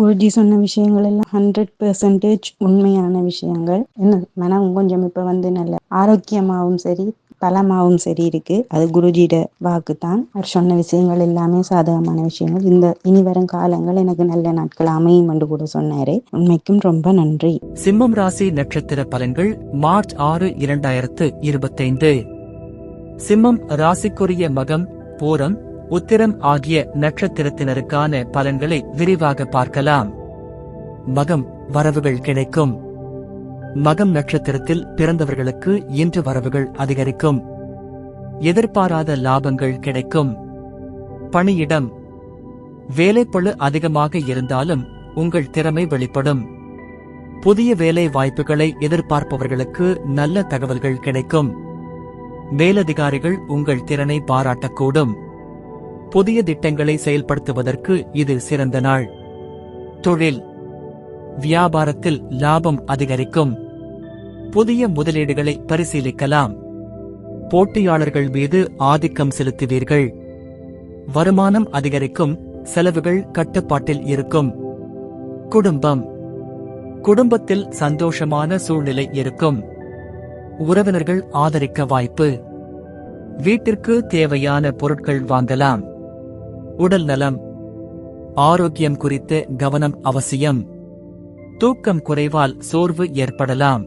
குருஜி சொன்ன விஷயங்கள் எல்லாம் ஹண்ட்ரட் பெர்சன்டேஜ் உண்மையான விஷயங்கள். என்ன? மனம் கொஞ்சம் இப்ப வந்து நல்ல ஆரோக்கியமாகவும் சரி பலமாகவும் சரி இருக்கு. அது குருஜியோட வாக்கு தான் அவர் சொன்ன விஷயங்கள் எல்லாமே சாதகமான விஷயங்கள். இந்த இனி வரும் காலங்கள் எனக்கு நல்ல நாட்கள் அமையும் என்று கூட சொன்னாரு. உண்மைக்கும் ரொம்ப நன்றி. சிம்மம் ராசி நட்சத்திர பலன்கள் மார்ச் ஆறு இரண்டாயிரத்து இருபத்தைந்து. சிம்மம் ராசிக்குரிய மகம் போரம் உத்திரம் ஆகிய நட்சத்திரத்தினருக்கான பலன்களை விரிவாக பார்க்கலாம். மகம் வரவுகள் கிடைக்கும். மகம் நட்சத்திரத்தில் பிறந்தவர்களுக்கு இன்று வரவுகள் அதிகரிக்கும். எதிர்பாராத லாபங்கள் கிடைக்கும். பணியிடம். வேலைப்பழு அதிகமாக இருந்தாலும் உங்கள் திறமை வெளிப்படும். புதிய வேலை வாய்ப்புகளை எதிர்பார்ப்பவர்களுக்கு நல்ல தகவல்கள் கிடைக்கும். மேலதிகாரிகள் உங்கள் திறனை பாராட்டக்கூடும். புதிய திட்டங்களை செயல்படுத்துவதற்கு இது சிறந்த நாள். தொழில். வியாபாரத்தில் லாபம் அதிகரிக்கும். புதிய முதலீடுகளை பரிசீலிக்கலாம். போட்டியாளர்கள் மீது ஆதிக்கம் செலுத்துவீர்கள். வருமானம் அதிகரிக்கும் செலவுகள் கட்டுப்பாட்டில் இருக்கும். குடும்பம். குடும்பத்தில் சந்தோஷமான சூழ்நிலை இருக்கும். உறவினர்கள் ஆதரிக்க வாய்ப்பு. வீட்டிற்கு தேவையான பொருட்கள் வாங்கலாம். உடல் நலம். ஆரோக்கியம் குறித்து கவனம் அவசியம். தூக்கம் குறைவால் சோர்வு ஏற்படலாம்.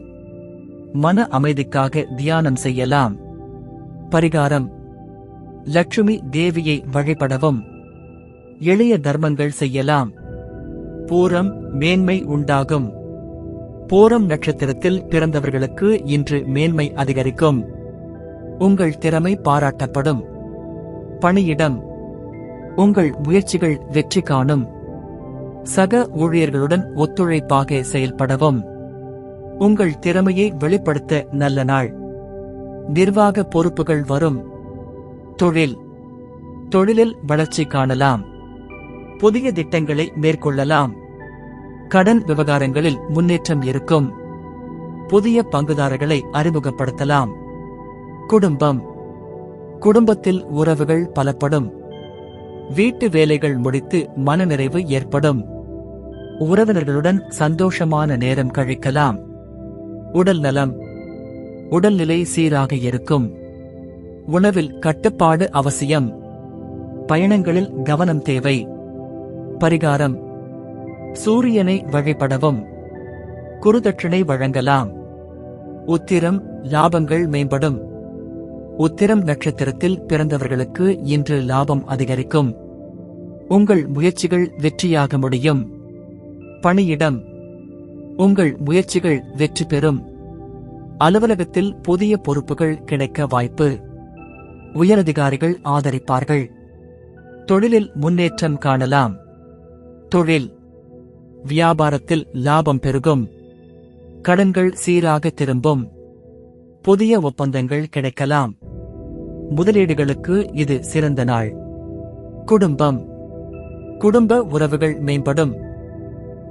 மன அமைதிக்காக தியானம் செய்யலாம். பரிகாரம். லட்சுமி தேவியை வழிபடவும். எளிய தர்மங்கள் செய்யலாம். பூரம் மேன்மை உண்டாகும். பூரம் நட்சத்திரத்தில் பிறந்தவர்களுக்கு இன்று மேன்மை அதிகரிக்கும். உங்கள் திறமை பாராட்டப்படும். பணியிடம். உங்கள் முயற்சிகள் வெற்றி காணும். சக ஊழியர்களுடன் ஒத்துழைப்பாக செயல்படவும். உங்கள் திறமையை வெளிப்படுத்த நல்ல நாள். நிர்வாக பொறுப்புகள் வரும். தொழில். தொழிலில் வளர்ச்சி காணலாம். புதிய திட்டங்களை மேற்கொள்ளலாம். கடன் விவகாரங்களில் முன்னேற்றம் இருக்கும். புதிய பங்குதாரர்களை அறிமுகப்படுத்தலாம். குடும்பம். குடும்பத்தில் உறவுகள் பலப்படும். வீட்டு வேலைகள் முடித்து மனநிறைவு ஏற்படும். உறவினர்களுடன் சந்தோஷமான நேரம் கழிக்கலாம். உடல் நலம். உடல்நிலை சீராக இருக்கும். உணவில் கட்டுப்பாடு அவசியம். பயணங்களில் கவனம் தேவை. பரிகாரம். சூரியனை வழிபடவும். குருதட்சிணை வழங்கலாம். உத்திரம் லாபங்கள் மேம்படும். உத்திரம் நட்சத்திரத்தில் பிறந்தவர்களுக்கு இன்று லாபம் அதிகரிக்கும். உங்கள் முயற்சிகள் வெற்றியாக முடியும். பணியிடம். உங்கள் முயற்சிகள் வெற்றி பெறும். அலுவலகத்தில் புதிய பொறுப்புகள் கிடைக்க வாய்ப்பு. உயரதிகாரிகள் ஆதரிப்பார்கள். தொழிலில் முன்னேற்றம் காணலாம். தொழில். வியாபாரத்தில் லாபம் பெருகும். கடன்கள் சீராக திரும்பும். புதிய ஒப்பந்தங்கள் கிடைக்கலாம். முதலீடுகளுக்கு இது சிறந்த நாள். குடும்பம். குடும்ப உறவுகள் மேம்படும்.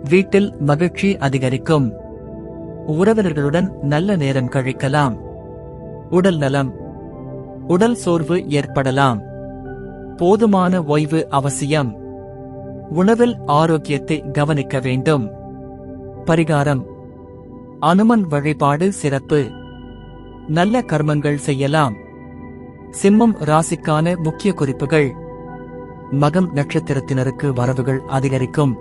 வீட்டில் மகிழ்ச்சி அதிகரிக்கும். உறவினர்களுடன் நல்ல நேரம் கழிக்கலாம். உடல் நலம். உடல் சோர்வு ஏற்படலாம். போதுமான ஓய்வு அவசியம். உணவில் ஆரோக்கியத்தை கவனிக்க வேண்டும். பரிகாரம். அனுமன் வழிபாடு சிறப்பு. நல்ல கர்மங்கள் செய்யலாம். சிம்மம் ராசிக்கான முக்கிய குறிப்புகள். மகம் நட்சத்திரத்தினருக்கு வரவுகள் அதிகரிக்கும்.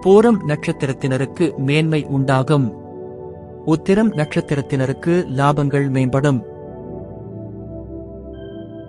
பூரம் நட்சத்திரத்தினருக்கு மேன்மை உண்டாகும். உத்திரம் நட்சத்திரத்தினருக்கு லாபங்கள் மேம்படும்.